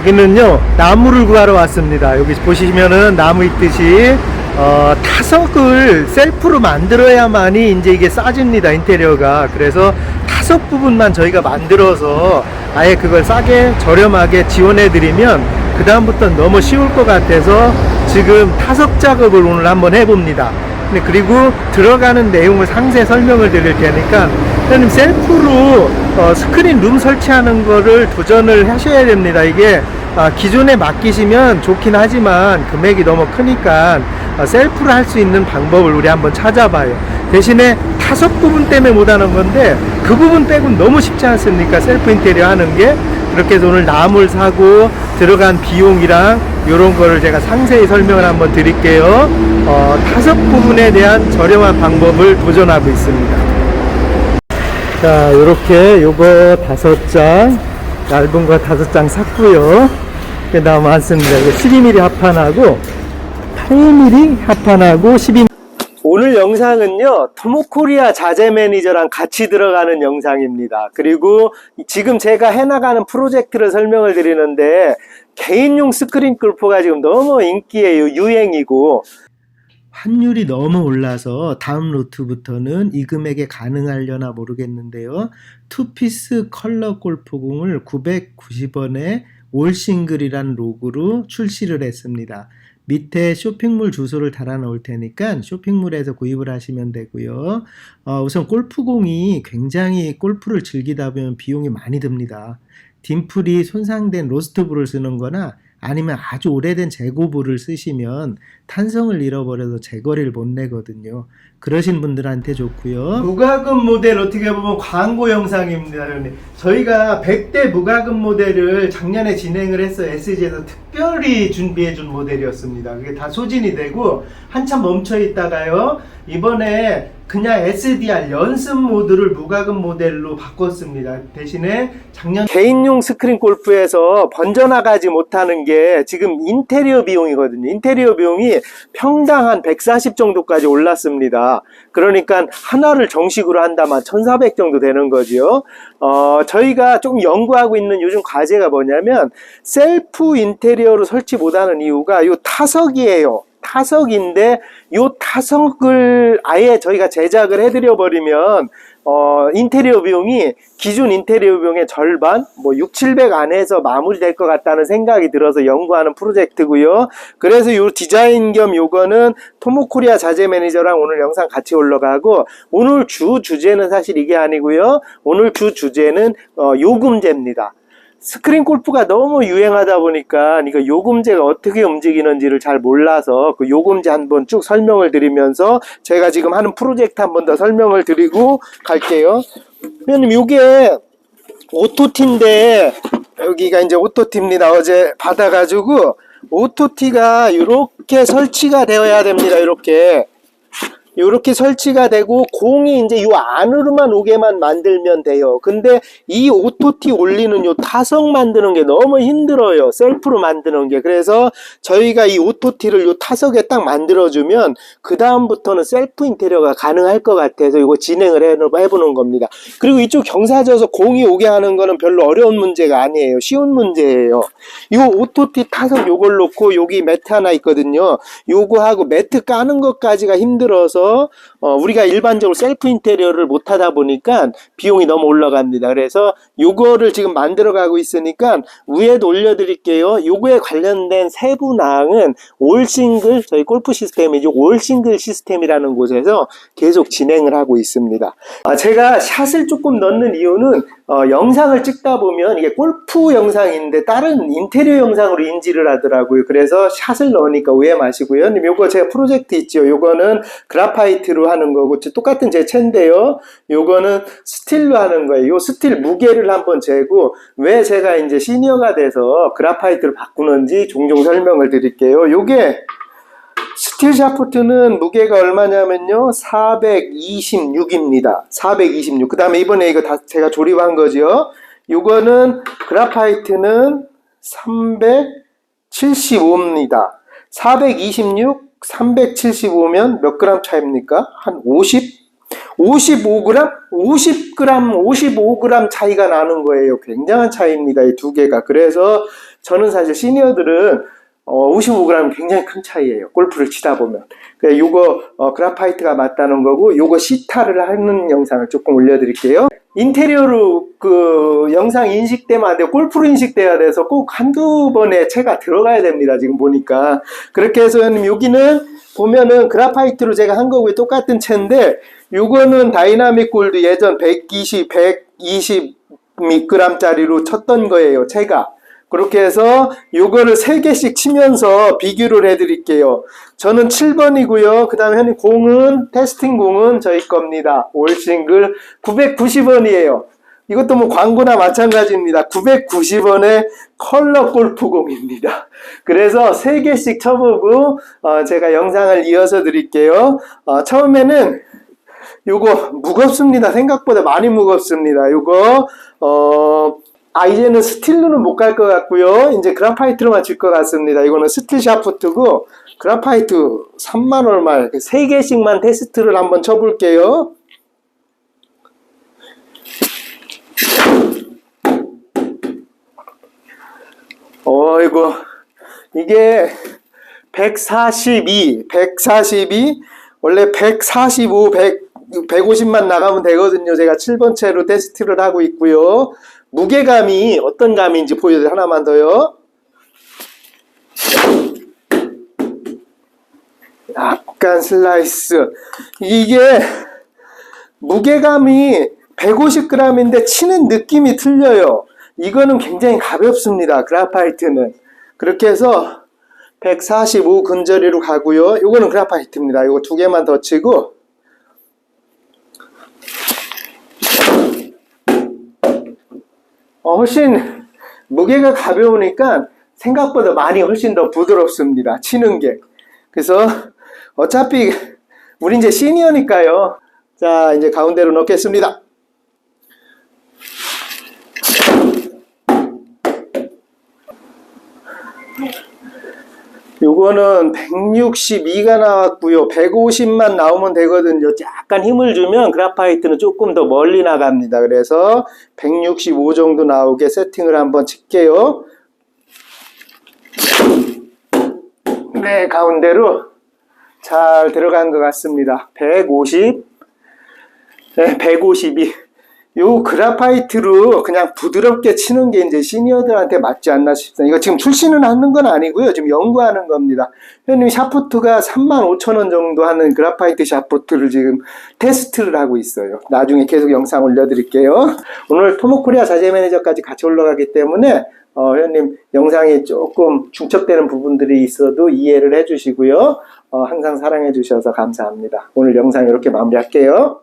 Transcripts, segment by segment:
여기는요 나무를 구하러 왔습니다. 여기 보시면은 나무 있듯이 어, 타석을 셀프로 만들어야만이 이제 이게 싸집니다 인테리어가. 그래서 타석 부분만 저희가 만들어서 아예 그걸 싸게 저렴하게 지원해 드리면 그 다음부터 너무 쉬울 것 같아서 지금 타석 작업을 오늘 한번 해봅니다. 네, 그리고 들어가는 내용을 상세 설명을 드릴 테니까 선생님 셀프로 어, 스크린 룸 설치하는 거를 도전을 하셔야 됩니다. 이게 아, 기존에 맡기시면 좋긴 하지만 금액이 너무 크니까 어, 셀프로 할 수 있는 방법을 우리 한번 찾아봐요. 대신에 타석 부분 때문에 못하는 건데 그 부분 빼고는 너무 쉽지 않습니까? 셀프 인테리어 하는 게 그렇게 해서 오늘 나무를 사고 들어간 비용이랑 이런 거를 제가 상세히 설명을 한번 드릴게요. 어, 타석 부분에 대한 저렴한 방법을 도전하고 있습니다. 자, 요렇게 요거 다섯 장, 얇은 거 다섯 장 샀고요. 그 다음 많습니다. 이거 12mm 합판하고 8mm 합판하고 12mm. 오늘 영상은요, 토모코리아 자재 매니저랑 같이 들어가는 영상입니다. 그리고 지금 제가 해나가는 프로젝트를 설명을 드리는데, 개인용 스크린 골프가 지금 너무 인기예요. 유행이고. 환율이 너무 올라서 다음 로트부터는 이 금액에 가능하려나 모르겠는데요. 투피스 컬러 골프공을 990원에 올 싱글이란 로고로 출시를 했습니다. 밑에 쇼핑몰 주소를 달아 놓을 테니까 쇼핑몰에서 구입을 하시면 되고요. 어, 우선 골프공이 굉장히 골프를 즐기다 보면 비용이 많이 듭니다. 딤플이 손상된 로스트볼을 쓰는 거나 아니면 아주 오래된 재고볼을 쓰시면 탄성을 잃어버려서 재거리를 못 내거든요. 그러신 분들한테 좋고요. 무과금 모델 어떻게 보면 광고 영상입니다. 여러분. 저희가 100대 무과금 모델을 작년에 진행을 해서 SG에서 특별히 준비해 준 모델이었습니다. 그게 다 소진이 되고 한참 멈춰 있다가요. 이번에 그냥 SDR 연습 모드를 무과금 모델로 바꿨습니다. 대신에 작년 개인용 스크린 골프에서 번져나가지 못하는 게 지금 인테리어 비용이거든요. 인테리어 비용이 평당 한 140 정도까지 올랐습니다. 그러니까 하나를 정식으로 한다면 1400 정도 되는 거죠. 어, 저희가 조금 연구하고 있는 요즘 과제가 뭐냐면 셀프 인테리어로 설치 못하는 이유가 요 타석이에요. 타석인데 요 타석을 아예 저희가 제작을 해드려 버리면 어 인테리어 비용이 기존 인테리어 비용의 절반 뭐 6, 700 안에서 마무리될 것 같다는 생각이 들어서 연구하는 프로젝트고요. 그래서 요 디자인 겸 요거는 토모코리아 자재 매니저랑 오늘 영상 같이 올라가고 오늘 주 주제는 사실 이게 아니고요. 오늘 주 주제는 어 요금제입니다. 스크린 골프가 너무 유행하다 보니까 이거 요금제가 어떻게 움직이는지를 잘 몰라서 그 요금제 한번 쭉 설명을 드리면서 제가 지금 하는 프로젝트 한번 더 설명을 드리고 갈게요. 회원님 요게 오토티인데 여기가 이제 오토티입니다. 어제 받아가지고 오토티가 이렇게 설치가 되어야 됩니다. 이렇게 이렇게 설치가 되고 공이 이제 이 안으로만 오게만 만들면 돼요. 근데 이 오토티 올리는 요 타석 만드는 게 너무 힘들어요. 셀프로 만드는 게. 그래서 저희가 이 오토티를 요 타석에 딱 만들어주면 그 다음부터는 셀프 인테리어가 가능할 것 같아서 이거 진행을 해- 해보는 겁니다. 그리고 이쪽 경사져서 공이 오게 하는 거는 별로 어려운 문제가 아니에요. 쉬운 문제예요. 이 오토티 타석 요걸 놓고 여기 매트 하나 있거든요. 요거 하고 매트 까는 것까지가 힘들어서 어, 우리가 일반적으로 셀프 인테리어를 못 하다 보니까 비용이 너무 올라갑니다. 그래서 요거를 지금 만들어 가고 있으니까 위에도 올려 드릴게요. 요거에 관련된 세부사항은 올 싱글 저희 골프 시스템이죠. 올 싱글 시스템이라는 곳에서 계속 진행을 하고 있습니다. 아, 제가 샷을 조금 넣는 이유는 어, 영상을 찍다 보면 이게 골프 영상인데 다른 인테리어 영상으로 인지를 하더라고요. 그래서 샷을 넣으니까 오해 마시고요. 근데 요거 제가 프로젝트 있죠. 요거는 그라파이트로 하는 거고 똑같은 제 채인데요. 요거는 스틸로 하는 거예요. 요 스틸 무게를 한번 재고 왜 제가 이제 시니어가 돼서 그라파이트를 바꾸는지 종종 설명을 드릴게요. 요게 스틸 샤프트는 무게가 얼마냐면요. 426입니다. 426. 그 다음에 이번에 이거 다 제가 조립한 거죠. 요거는 그라파이트는 375입니다. 426, 375면 몇 그램 차입니까? 한 50? 55g? 50g, 55g 차이가 나는 거예요. 굉장한 차이입니다. 이 두 개가. 그래서 저는 사실 시니어들은 어, 55g 굉장히 큰 차이예요. 골프를 치다 보면. 그래, 요거 어, 그라파이트가 맞다는 거고, 요거 시타를 하는 영상을 조금 올려드릴게요. 인테리어로 그 영상 인식되면 안 되고 골프로 인식돼야 돼서 꼭 한두 번에 채가 들어가야 됩니다. 지금 보니까. 그렇게 해서 형님 여기는 보면은 그라파이트로 제가 한 거고요. 똑같은 채인데 요거는 다이나믹 골드 예전 120, 120 미그램짜리로 쳤던 거예요. 채가. 그렇게 해서 요거를 3개씩 치면서 비교를 해드릴게요. 저는 7번이고요. 그 다음에 현님 공은, 테스팅 공은 저희 겁니다. 올 싱글 990원이에요. 이것도 뭐 광고나 마찬가지입니다. 990원의 컬러 골프공입니다. 그래서 3개씩 쳐보고 어, 제가 영상을 이어서 드릴게요. 어, 처음에는 요거 무겁습니다. 생각보다 많이 무겁습니다. 요거 어, 아 이제는 스틸로는 못 갈 것 같고요. 이제 그라파이트로만 칠것 같습니다. 이거는 스틸 샤프트고 그라파이트 3만 얼마 3개씩만 테스트를 한번 쳐볼게요. 어이구 이게 142, 142 원래 145, 100 150만 나가면 되거든요. 제가 7번 채로 테스트를 하고 있고요. 무게감이 어떤 감인지 보여드려 하나만 더요. 약간 슬라이스. 이게 무게감이 150g인데 치는 느낌이 틀려요. 이거는 굉장히 가볍습니다. 그라파이트는. 그렇게 해서 145 근저리로 가고요. 이거는 그라파이트입니다. 이거 두 개만 더 치고 어, 훨씬 무게가 가벼우니까 생각보다 많이 훨씬 더 부드럽습니다. 치는 게. 그래서 어차피 우리 이제 시니어니까요. 자, 이제 가운데로 넣겠습니다. 요거는 162가 나왔고요. 150만 나오면 되거든요. 약간 힘을 주면 그라파이트는 조금 더 멀리 나갑니다. 그래서 165 정도 나오게 세팅을 한번 칠게요. 네, 가운데로 잘 들어간 것 같습니다. 150, 네, 152. 요 그라파이트로 그냥 부드럽게 치는 게 이제 시니어들한테 맞지 않나 싶습니다. 이거 지금 출시는 하는 건 아니고요. 지금 연구하는 겁니다. 현님 샤프트가 35,000원 정도 하는 그라파이트 샤프트를 지금 테스트를 하고 있어요. 나중에 계속 영상 올려드릴게요. 오늘 토모코리아 자재 매니저까지 같이 올라가기 때문에 어, 회원님 영상이 조금 중첩되는 부분들이 있어도 이해를 해주시고요. 어, 항상 사랑해 주셔서 감사합니다. 오늘 영상 이렇게 마무리할게요.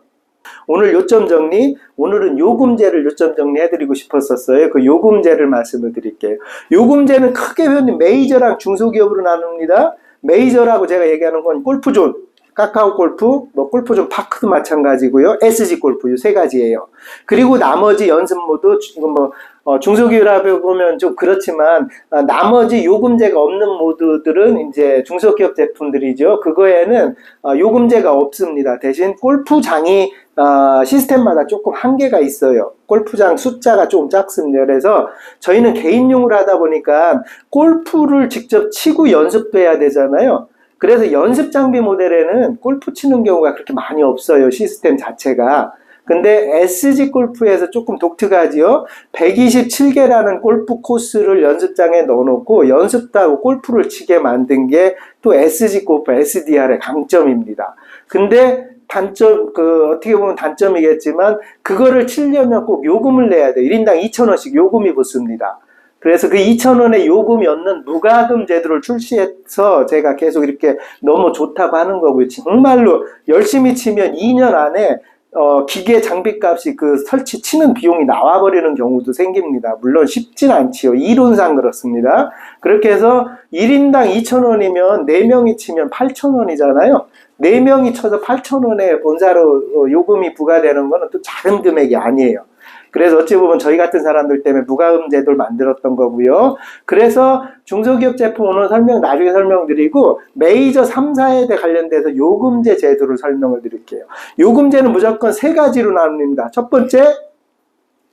오늘 요점 정리, 오늘은 요금제를 요점 정리해드리고 싶었었어요. 그 요금제를 말씀을 드릴게요. 요금제는 크게 회원님 메이저랑 중소기업으로 나눕니다. 메이저라고 제가 얘기하는 건 골프존, 카카오 골프, 뭐 골프존 파크도 마찬가지고요. SG 골프 이 세 가지예요. 그리고 나머지 연습 모드, 뭐 어, 중소기업이라고 보면 좀 그렇지만 어, 나머지 요금제가 없는 모드들은 이제 중소기업 제품들이죠. 그거에는 어, 요금제가 없습니다. 대신 골프장이 어, 시스템마다 조금 한계가 있어요. 골프장 숫자가 좀 작습니다. 그래서 저희는 개인용으로 하다 보니까 골프를 직접 치고 연습도 해야 되잖아요. 그래서 연습 장비 모델에는 골프 치는 경우가 그렇게 많이 없어요. 시스템 자체가. 근데 SG 골프에서 조금 독특하지요. 127개라는 골프 코스를 연습장에 넣어놓고 연습도 하고 골프를 치게 만든 게 또 SG 골프, SDR의 강점입니다. 근데 단점, 그, 어떻게 보면 단점이겠지만, 그거를 치려면 꼭 요금을 내야 돼요. 1인당 2,000원씩 요금이 붙습니다. 그래서 그 2,000원의 요금이 없는 무가금 제도를 출시해서 제가 계속 이렇게 너무 좋다고 하는 거고요. 정말로 열심히 치면 2년 안에 어, 기계 장비 값이 그 설치 치는 비용이 나와버리는 경우도 생깁니다. 물론 쉽진 않지요. 이론상 그렇습니다. 그렇게 해서 1인당 2,000원이면 4명이 치면 8,000원이잖아요. 4명이 쳐서 8,000원에 본사로 어, 요금이 부과되는 거는 또 작은 금액이 아니에요. 그래서 어찌 보면 저희 같은 사람들 때문에 무과금 제도를 만들었던 거고요. 그래서 중소기업 제품 오늘 설명 나중에 설명드리고 메이저 3사에 관련돼서 요금제 제도를 설명을 드릴게요. 요금제는 무조건 세 가지로 나눕니다. 첫 번째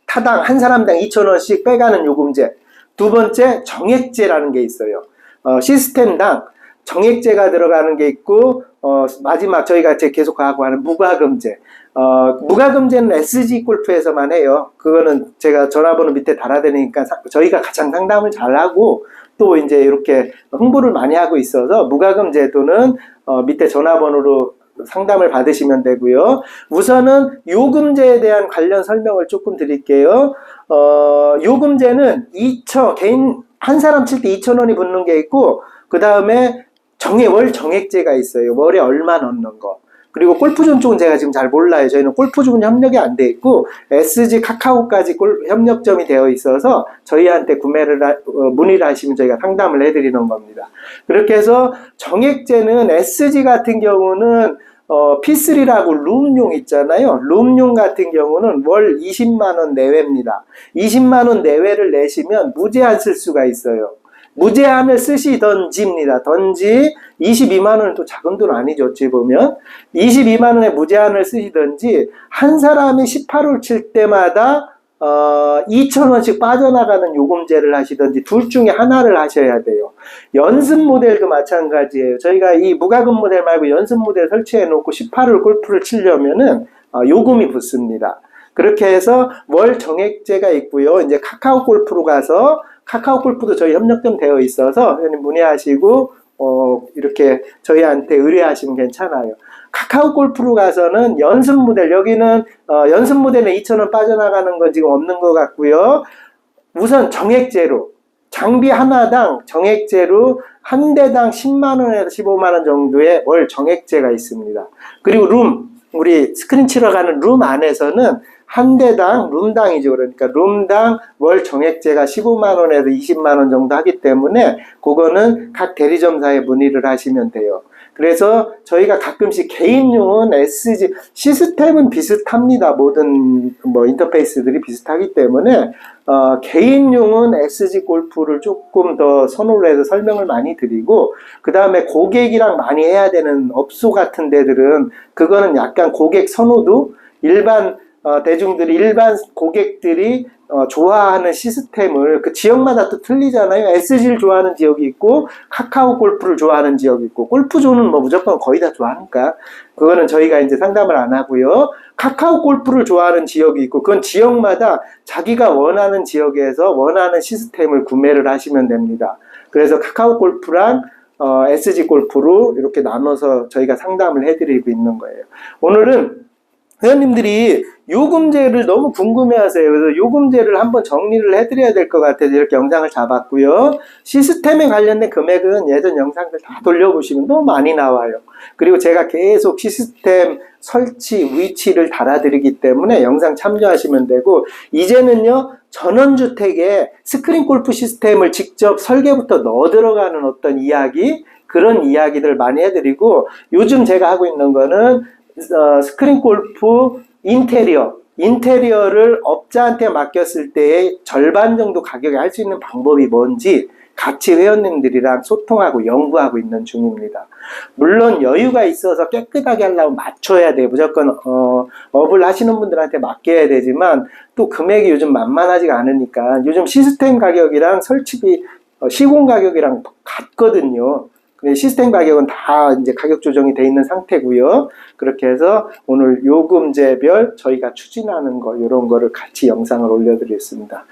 타당 한 사람당 2,000원씩 빼가는 요금제. 두 번째 정액제라는 게 있어요. 어, 시스템당 정액제가 들어가는 게 있고 어, 마지막 저희가 계속 하고 하는 무과금제. 어, 무과금제는 SG 골프에서만 해요. 그거는 제가 전화번호 밑에 달아드리니까 사- 저희가 가장 상담을 잘하고 또 이제 이렇게 홍보를 많이 하고 있어서 무과금 제도는 어, 밑에 전화번호로 상담을 받으시면 되고요. 우선은 요금제에 대한 관련 설명을 조금 드릴게요. 어, 요금제는 2천 개인 한 사람 칠 때 2천 원이 붙는 게 있고 그 다음에 정액 월 정액제가 있어요. 월에 얼마 넣는 거. 그리고 골프존 쪽은 제가 지금 잘 몰라요. 저희는 골프존 협력이 안 돼 있고 SG 카카오까지 골, 협력점이 되어 있어서 저희한테 구매를 하- 어, 문의를 하시면 저희가 상담을 해드리는 겁니다. 그렇게 해서 정액제는 SG 같은 경우는 어, P3라고 룸용 있잖아요. 룸용 같은 경우는 월 20만 원 내외입니다. 20만 원 내외를 내시면 무제한 쓸 수가 있어요. 무제한을 쓰시던지입니다. 던지 22만 원은 또 작은 돈 아니죠. 어찌 보면 22만 원의 무제한을 쓰시던지 한 사람이 18홀 칠 때마다 어, 2천 원씩 빠져나가는 요금제를 하시던지 둘 중에 하나를 하셔야 돼요. 연습 모델도 마찬가지예요. 저희가 이 무과금 모델 말고 연습 모델 설치해 놓고 18홀 골프를 치려면은 어, 요금이 붙습니다. 그렇게 해서 월 정액제가 있고요. 이제 카카오 골프로 가서 카카오 골프도 저희 협력점 되어 있어서 문의하시고 어, 이렇게 저희한테 의뢰하시면 괜찮아요. 카카오 골프로 가서는 연습 모델 여기는 어, 연습 모델에 2,000원 빠져나가는 건 지금 없는 것 같고요. 우선 정액제로 장비 하나당 정액제로 한 대당 10만 원에서 15만 원 정도의 월 정액제가 있습니다. 그리고 룸 우리 스크린 치러 가는 룸 안에서는 한 대당 룸당이죠. 그러니까 룸당 월 정액제가 15만 원에서 20만 원 정도 하기 때문에 그거는 각 대리점사에 문의를 하시면 돼요. 그래서 저희가 가끔씩 개인용은 SG 시스템은 비슷합니다. 모든 뭐 인터페이스들이 비슷하기 때문에 어, 개인용은 SG 골프를 조금 더 선호를 해서 설명을 많이 드리고 그 다음에 고객이랑 많이 해야 되는 업소 같은 데들은 그거는 약간 고객 선호도 일반 어, 대중들이 일반 고객들이 어, 좋아하는 시스템을 그 지역마다 또 틀리잖아요. SG를 좋아하는 지역이 있고 카카오 골프를 좋아하는 지역이 있고 골프존은 뭐 무조건 거의 다 좋아하니까 그거는 저희가 이제 상담을 안 하고요. 카카오 골프를 좋아하는 지역이 있고 그건 지역마다 자기가 원하는 지역에서 원하는 시스템을 구매를 하시면 됩니다. 그래서 카카오 골프랑 어, SG 골프로 이렇게 나눠서 저희가 상담을 해드리고 있는 거예요. 오늘은 회원님들이 요금제를 너무 궁금해하세요. 그래서 요금제를 한번 정리를 해드려야 될 것 같아서 이렇게 영상을 잡았고요. 시스템에 관련된 금액은 예전 영상들 다 돌려보시면 너무 많이 나와요. 그리고 제가 계속 시스템 설치 위치를 달아드리기 때문에 영상 참조하시면 되고 이제는요 전원주택에 스크린 골프 시스템을 직접 설계부터 넣어 들어가는 어떤 이야기 그런 이야기들을 많이 해드리고 요즘 제가 하고 있는 거는 어, 스크린 골프 인테리어 인테리어를 업자한테 맡겼을 때의 절반 정도 가격에 할 수 있는 방법이 뭔지 같이 회원님들이랑 소통하고 연구하고 있는 중입니다. 물론 여유가 있어서 깨끗하게 하려면 맞춰야 돼요. 무조건 어, 업을 하시는 분들한테 맡겨야 되지만 또 금액이 요즘 만만하지가 않으니까 요즘 시스템 가격이랑 설치비 어, 시공 가격이랑 같거든요. 근데 시스템 가격은 다 이제 가격 조정이 돼 있는 상태고요. 그렇게 해서 오늘 요금제별 저희가 추진하는 거 이런 거를 같이 영상을 올려드리겠습니다.